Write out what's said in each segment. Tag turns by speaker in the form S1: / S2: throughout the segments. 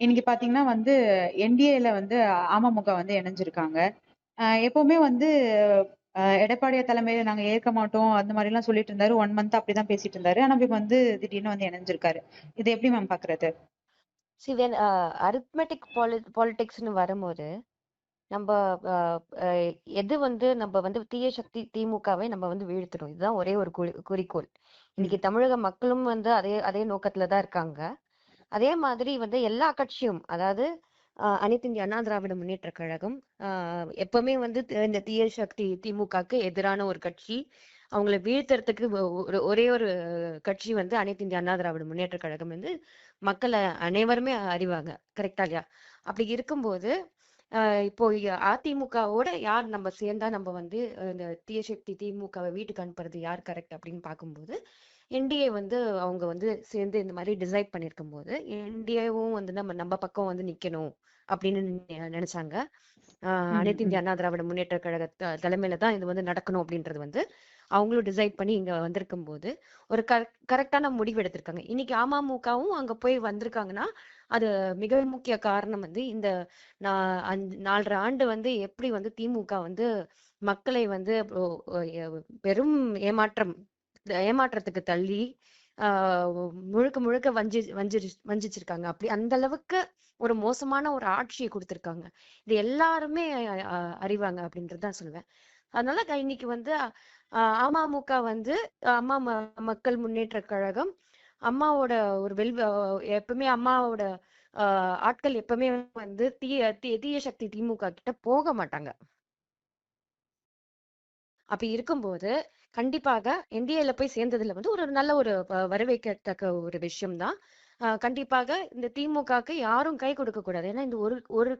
S1: இன்னைக்கு பாத்தீங்கன்னா வந்து என்டிஏல வந்து அமமுக வந்து இணைஞ்சிருக்காங்க. எப்பவுமே வந்து ஆஹ் எடப்பாடியார் தலைமையில நாங்க ஏற்க மாட்டோம் அந்த மாதிரி எல்லாம் சொல்லிட்டு இருந்தாரு. ஒன் மந்த் அப்படிதான் பேசிட்டு இருந்தாரு. ஆனா இப்ப வந்து திடீர்னு வந்து இணைஞ்சிருக்காரு. இது எப்படி மேம் பாக்குறது?
S2: சி வென் அரித்மெட்டிக் பாலி பாலிடிக்ஸ்னு வரும்போது நம்ம எது வந்து நம்ம வந்து தீய சக்தி திமுகவை நம்ம வந்து வீழ்த்தணும். இதுதான் ஒரே ஒரு குறி- குறிக்கோள். இன்னைக்கு தமிழக மக்களும் வந்து அதே அதே நோக்கத்துல தான் இருக்காங்க. அதே மாதிரி வந்து எல்லா கட்சியும் அதாவது அனைத்து இந்திய அண்ணா திராவிட முன்னேற்ற கழகம் ஆஹ் எப்பவுமே வந்து இந்த தீய சக்தி திமுகக்கு எதிரான ஒரு கட்சி. அவங்கள வீழ்த்துறதுக்கு ஒ- ஒரு ஒரே ஒரு கட்சி வந்து அனைத்து இந்திய அண்ணா திராவிட முன்னேற்ற கழகம் வந்து மக்களை அனைவருமே அறிவாங்க. கரெக்டா இல்லையா? அப்படி இருக்கும்போது இப்போ அதிமுகவோட யார் நம்ம சேர்ந்தா நம்ம வந்து இந்த தீய சக்தி திமுகவை வீட்டுக்கு அனுப்புறது யார் கரெக்ட் அப்படின்னு பார்க்கும்போது என்டிஏ வந்து அவங்க வந்து சேர்ந்து இந்த மாதிரி டிசைட் பண்ணிருக்கும் போது என்டிஏவும் வந்து நம்ம நம்ம பக்கம் வந்து நிக்கணும். அப்படின்னு நினைச்சாங்க. அனைத்து இந்திய அண்ணா திராவிட முன்னேற்ற கழக தலைமையில தான் இது வந்து நடக்கணும் அப்படின்றது வந்து அவங்களும் டிசைட் பண்ணி இங்க வந்திருக்கும் போது ஒரு கரெக்டான முடிவு எடுத்திருக்காங்க. இன்னைக்கு அமமுகவும் அங்க போய் வந்திருக்காங்கன்னா அது மிக முக்கிய காரணம் வந்து இந்த நாலரை ஆண்டு வந்து எப்படி வந்து திமுக வந்து மக்களை வந்து பெரும் ஏமாற்றம் ஏமாற்றத்துக்கு தள்ளி முழுக்க முழுக்க வஞ்சி வஞ்சி வஞ்சிச்சிருக்காங்க. அப்படி அந்த அளவுக்கு ஒரு மோசமான ஒரு ஆட்சியை கொடுத்திருக்காங்க. இது எல்லாருமே அஹ், அறிவாங்க அப்படின்றது தான் சொல்லுவேன். அதனால இன்னைக்கு வந்து அமமுக வந்து அம்மா ம- மக்கள் முன்னேற்ற கழகம் அம்மாவோட ஒரு வெல் எப்பவுமே அம்மாவோட ஆஹ் ஆட்கள் எப்பவுமே வந்து தீய தீ- தீய சக்தி திமுக கிட்ட போக மாட்டாங்க. அப்படி இருக்கும்போது கண்டிப்பாக என்டிஏல போய் சேர்ந்ததுல வந்து ஒரு நல்ல ஒரு வரவேற்கத்தக்க ஒரு விஷயம்தான். ஆஹ் கண்டிப்பாக இந்த திமுகக்கு யாரும் கை கொடுக்க கூடாது. ஏன்னா இந்த ஒரு ஒரு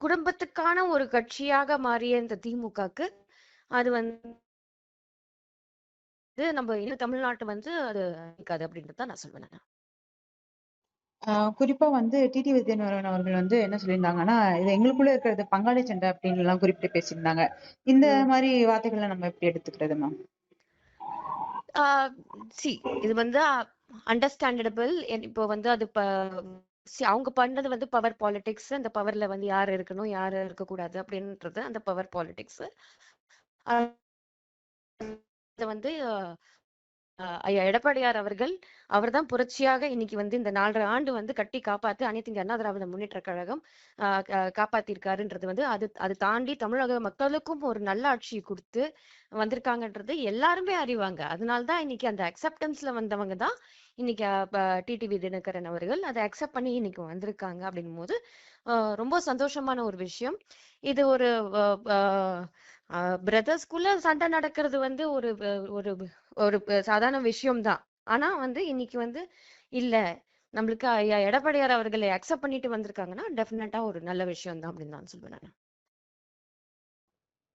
S2: குடும்பத்துக்கான ஒரு கட்சியாக மாறிய இந்த திமுகக்கு அது வந்து நம்ம இன்னும் தமிழ்நாட்டு வந்து அது இருக்காது அப்படின்றது தான் நான் சொல்வேன்
S1: ஆஹ் குறிப்பா வந்து டிடி வித்யானவரன் அவர்கள் வந்து என்ன சொல்லியிருந்தாங்கன்னா இது எங்களுக்குள்ள இருக்கிறது பங்காளி சண்டை அப்படின்னு எல்லாம் குறிப்பிட்டு பேசியிருந்தாங்க. இந்த
S2: ம்.
S1: மாதிரி வார்த்தைகளை நம்ம எப்படி எடுத்துக்கிறது மேம்
S2: சி இது வந்து அண்டர்ஸ்டாண்டபிள் இப்போ வந்து அது ப அவங்க பண்ணது வந்து பவர் பாலிடிக்ஸ் அந்த பவர்ல வந்து யார் இருக்கணும் யார் இருக்கக்கூடாது அப்படின்றது அந்த பவர் பாலிடிக்ஸ் அது வந்து ஐயா எடப்பாடியார் அவர்கள் அவர்தான் புரட்சியாக இன்னைக்கு வந்து இந்த நாலரை ஆண்டு வந்து கட்டி காப்பாத்து அனைத்து இந்திய அண்ணா திராவிட முன்னேற்ற கழகம் காப்பாத்திருக்காருன்றது வந்து அது அது தாண்டி தமிழக மக்களுக்கும் ஒரு நல்ல ஆட்சி கொடுத்து வந்திருக்காங்கன்றது எல்லாருமே அறிவாங்க. அதனால்தான் இன்னைக்கு அந்த அக்செப்டன்ஸ்ல வந்தவங்க தான் இன்னைக்கு டிடிவி தினகரன் அவர்கள் அதை அக்செப்ட் பண்ணி இன்னைக்கு வந்திருக்காங்க அப்படின்னும் போது ஆஹ் ரொம்ப சந்தோஷமான ஒரு விஷயம். இது ஒரு பிரதர்ஸ்குள்ள சண்டை நடக்கிறது வந்து ஒரு ஒரு ஒரு சாதாரண விஷயம்தான் ஆனா வந்து இன்னைக்கு வந்து இல்ல. நம்மளுக்கு ஐயா எடப்பாடியார் அவர்களை அக்செப்ட் பண்ணிட்டு வந்திருக்காங்கன்னா டெஃபினட்டா ஒரு நல்ல விஷயம் தான் அப்படின்னு நான் சொல்வேன் நான்.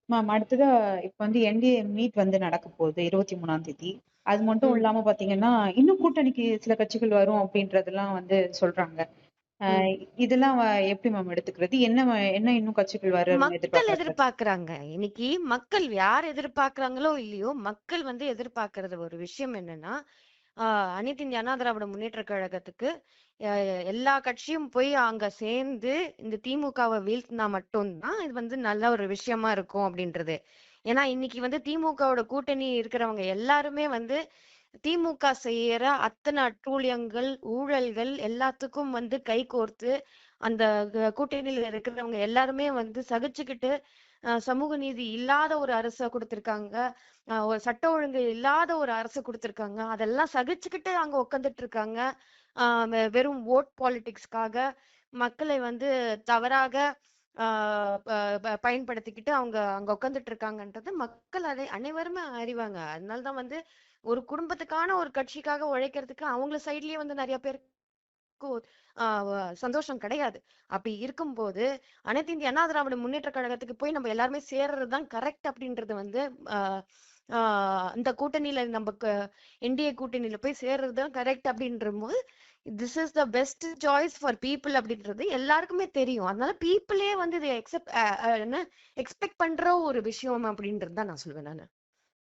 S1: மேம் அடுத்ததா இப்ப வந்து என்டிஏ மீட் வந்து நடக்க போகுது இருபத்தி மூணாம் தேதி. அது மட்டும் இல்லாம பாத்தீங்கன்னா இன்னும் கூட்டணிக்கு சில கட்சிகள் வரும் அப்படின்றதெல்லாம் வந்து சொல்றாங்க. இதெல்லாம் வ- எப்படி மேம் எடுத்துக்கிறது? என்ன வ- என்ன இன்னும் கட்சிகள் வரும்
S2: மக்கள் எதிர்பார்க்கறாங்க. இன்னைக்கு மக்கள் யார் எதிர்பார்க்கறாங்களோ இல்லையோ மக்கள் வந்து எதிர்பார்க்கறது ஒரு விஷயம் என்னன்னா ஆஹ் அனைத்து இந்திய அண்ணா திராவிட முன்னேற்ற கழகத்துக்கு எல்லா கட்சியும் போய் அங்க சேர்ந்து இந்த திமுகவை வீழ்த்தினா மட்டும்தான் இது வந்து நல்ல ஒரு விஷயமா இருக்கும் அப்படின்றது. ஏன்னா இன்னைக்கு வந்து திமுகவோட கூட்டணி இருக்கிறவங்க எல்லாருமே வந்து திமுக செய்யற அத்தனை அட்டூழியங்கள் ஊழல்கள் எல்லாத்துக்கும் வந்து கை கோர்த்து அந்த கூட்டணியில இருக்கிறவங்க எல்லாருமே வந்து சகிச்சுக்கிட்டு சமூக நீதி இல்லாத ஒரு அரசை கொடுத்திருக்காங்க. ஒரு சட்ட ஒழுங்கு இல்லாத ஒரு அரசு கொடுத்திருக்காங்க. அதெல்லாம் சகிச்சுக்கிட்டு அங்க உட்காந்துட்டு இருக்காங்க ஆஹ் வெறும் ஓட் பாலிடிக்ஸ்க்காக மக்களை வந்து தவறாக ஆஹ் பயன்படுத்திக்கிட்டு அவங்க அங்க உட்காந்துட்டு இருக்காங்கன்றது மக்கள் அதை அனைவருமே அறிவாங்க. அதனாலதான் வந்து ஒரு குடும்பத்துக்கான ஒரு கட்சிக்காக உழைக்கிறதுக்கு அவங்கள சைட்லயே வந்து நிறைய பேருக்கு ஆஹ் சந்தோஷம் கிடையாது. அப்படி இருக்கும்போது அனைத்து இந்திய அண்ணா திராவிட முன்னேற்ற கழகத்துக்கு போய் நம்ம எல்லாருமே சேர்றதுதான் கரெக்ட் அப்படின்றது வந்து ஆஹ் அந்த கூட்டணியில நம்ம என்டிஏ கூட்டணியில போய் சேர்றது தான் கரெக்ட் அப்படின்ற போது this is the best choice for people அப்படின்றது எல்லாருக்குமே தெரியும். அதனால பீப்புளே வந்து இதை எக்ஸெப்ட் என்ன எக்ஸ்பெக்ட் பண்ற ஒரு விஷயம் அப்படின்றது தான் நான் சொல்லுவேன் நான்.